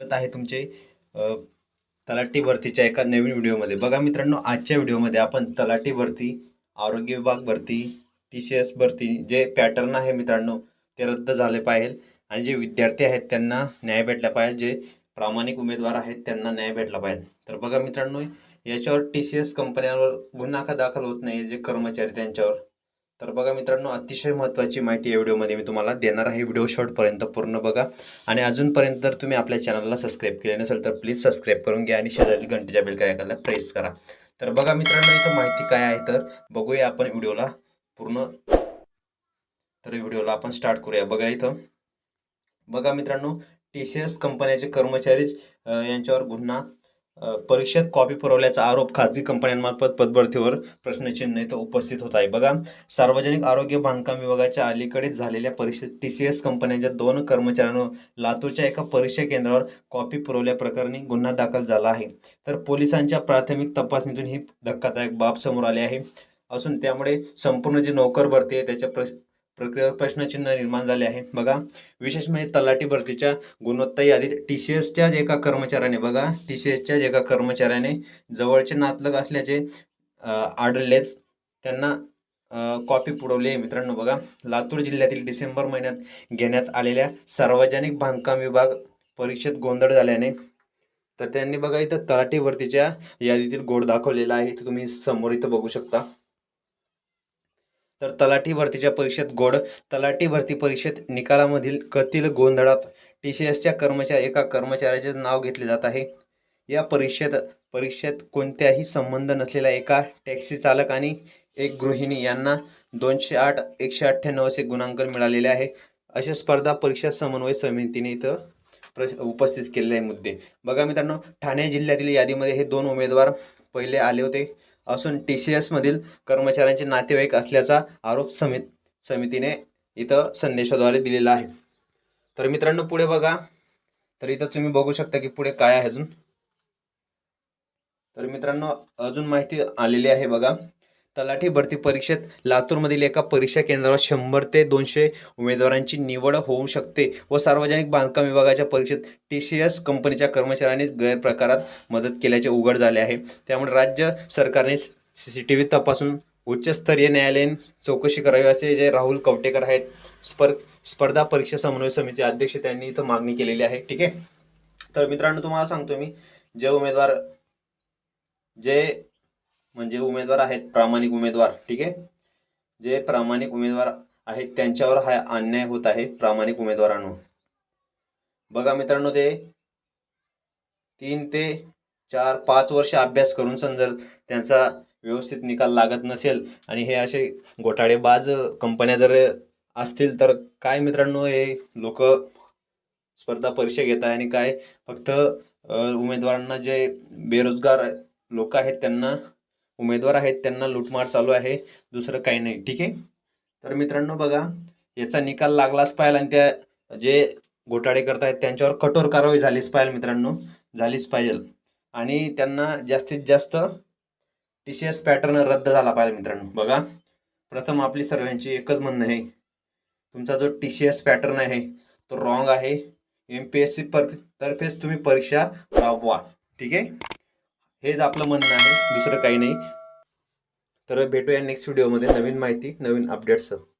स्वागत आहे तुमचे तलाठी भरतीच्या एका नवीन व्हिडिओमध्ये. बघा मित्रांनो आजच्या व्हिडिओमध्ये आपण तलाठी भरती आरोग्य विभाग भरती टी सी एस भरती जे पॅटर्न आहे मित्रांनो ते रद्द झाले पाहिजे. आणि जे विद्यार्थी आहेत त्यांना न्याय भेटला पाहिजे. जे प्रामाणिक उमेदवार आहेत त्यांना न्याय भेटला पाहिजे. तर बघा मित्रांनो याच्यावर टी सी एस कंपन्यांवर गुन्हा का दाखल होत नाही जे कर्मचारी त्यांच्यावर? तर बघा मित्रांनो अतिशय महत्त्वाची माहिती या व्हिडिओमध्ये मी तुम्हाला देणार आहे. व्हिडिओ शॉर्टपर्यंत पूर्ण बघा. आणि अजूनपर्यंत जर तुम्ही आपल्या चॅनलला सबस्क्राईब केले नसेल तर प्लीज सबस्क्राईब करून घ्या आणि शेजारी घंटेच्या बेल काय करायला प्रेस करा. तर बघा मित्रांनो इथं माहिती काय आहे तर बघूया आपण व्हिडिओला पूर्ण. तर व्हिडिओला आपण स्टार्ट करूया. बघा इथं. बघा मित्रांनो टी सी एस कंपन्याचे कर्मचारीच यांच्यावर गुन्हा परीक्षेत कॉपी पुरवल्याचा आरोप खाजगी कंपन्यांमार्फत पदभरतीवर प्रश्नचिन्ह इथं उपस्थित होत आहे. बघा सार्वजनिक आरोग्य बांधकाम विभागाच्या अलीकडेच झालेल्या परीक्षेत टी सी एस कंपन्यांच्या दोन कर्मचाऱ्यांवर लातूरच्या एका परीक्षा केंद्रावर कॉपी पुरवल्याप्रकरणी गुन्हा दाखल झाला आहे. तर पोलिसांच्या प्राथमिक तपासणीतून ही धक्कादायक बाब समोर आली आहे. असून त्यामुळे संपूर्ण जी नोकर भरती आहे त्याच्या प्र प्रक्रियेवर प्रश्नचिन्ह निर्माण झाले आहे. बघा विशेष म्हणजे तलाठी भरतीच्या गुणवत्ता यादीत टी सी एसच्याच एका कर्मचाऱ्याने बघा टी सी एसच्याच एका कर्मचाऱ्याने जवळचे नातलग असल्याचे आढळलेच. त्यांना कॉपी पुरवली आहे मित्रांनो बघा. लातूर जिल्ह्यातील डिसेंबर महिन्यात घेण्यात आलेल्या सार्वजनिक बांधकाम विभाग परीक्षेत गोंधळ झाल्याने तर त्यांनी बघा इथं तलाठी भरतीच्या यादीतील गोड दाखवलेला आहे. इथं तुम्ही समोर इथं बघू शकता. तर तलाठी भरतीच्या परीक्षेत गोड तलाठी भरती परीक्षेत निकालामधील कथील गोंधळात टी सी एसच्या कर्मचारी एका कर्मचाऱ्याचे नाव घेतले जात आहे. या परीक्षेत परीक्षेत कोणत्याही संबंध नसलेला एका टॅक्सी चालक आणि एक गृहिणी यांना दोनशे आठ एकशे अठ्ठ्याण्णव असे गुणांकन मिळालेले आहे. अशा स्पर्धा परीक्षा समन्वय समितीने इथं प्र उपस्थित केलेले आहे मुद्दे. बघा मित्रांनो ठाणे जिल्ह्यातील यादीमध्ये हे दोन उमेदवार पहिले आले होते. असून टी सी एसमधील कर्मचाऱ्यांचे नातेवाईक असल्याचा आरोप समित समितीने इथं संदेशाद्वारे दिलेला आहे. तर मित्रांनो पुढे बघा. तर इथं तुम्ही बघू शकता की पुढे काय आहे अजून. तर मित्रांनो अजून माहिती आलेली आहे बघा. तलाठी भरती परीक्षेत लातूरमधील एका परीक्षा केंद्रावर शंभर ते दोनशे उमेदवारांची निवड होऊ शकते व सार्वजनिक बांधकाम विभागाच्या परीक्षेत टी सी एस कंपनीच्या कर्मचाऱ्यांनीच गैरप्रकारात मदत केल्याचे उघड झाले आहे. त्यामुळे राज्य सरकारने सी सी टी व्ही तपासून उच्चस्तरीय न्यायालयीन चौकशी करावी असे जे राहुल कवटेकर आहेत स्पर स्पर्धा परीक्षा समन्वय समितीचे अध्यक्ष त्यांनी इथं मागणी केलेली आहे. ठीक आहे? तर मित्रांनो तुम्हाला सांगतो मी जे उमेदवार जे म्हणजे उमेदवार आहेत प्रामाणिक उमेदवार ठीक आहे? जे प्रामाणिक उमेदवार आहेत त्यांच्यावर हा अन्याय होत आहे प्रामाणिक उमेदवारांनो बघा मित्रांनो ते तीन ते चार पाच वर्ष अभ्यास करून सण जर त्यांचा व्यवस्थित निकाल लागत नसेल आणि हे असे घोटाळेबाज कंपन्या जर असतील तर काय मित्रांनो हे लोक स्पर्धा परीक्षा घेत आहे आणि काय फक्त उमेदवारांना जे बेरोजगार लोक आहेत त्यांना उमेदवार आहेत त्यांना लूटमार चालू आहे दुसरं काही नाही ठीक आहे? तर मित्रांनो बघा याचा निकाल लागलाच पाहिजे आणि त्या जे घोटाळे करत आहेत त्यांच्यावर कठोर कारवाई झालीच पाहिजे मित्रांनो झालीच पाहिजे. आणि त्यांना जास्तीत जास्त टी सी एस पॅटर्न रद्द झाला पाहिजे मित्रांनो बघा. प्रथम आपली सर्वांची एकच म्हणणं आहे तुमचा जो टी सी एस पॅटर्न आहे तो रॉंग आहे. एम पी एस सी पर तर्फेच तुम्ही परीक्षा राबवा ठीक आहे? हेच आपलं म्हणणं आहे दुसरं काही नाही. तर भेटूया नेक्स्ट व्हिडिओमध्ये नवीन माहिती नवीन अपडेट्स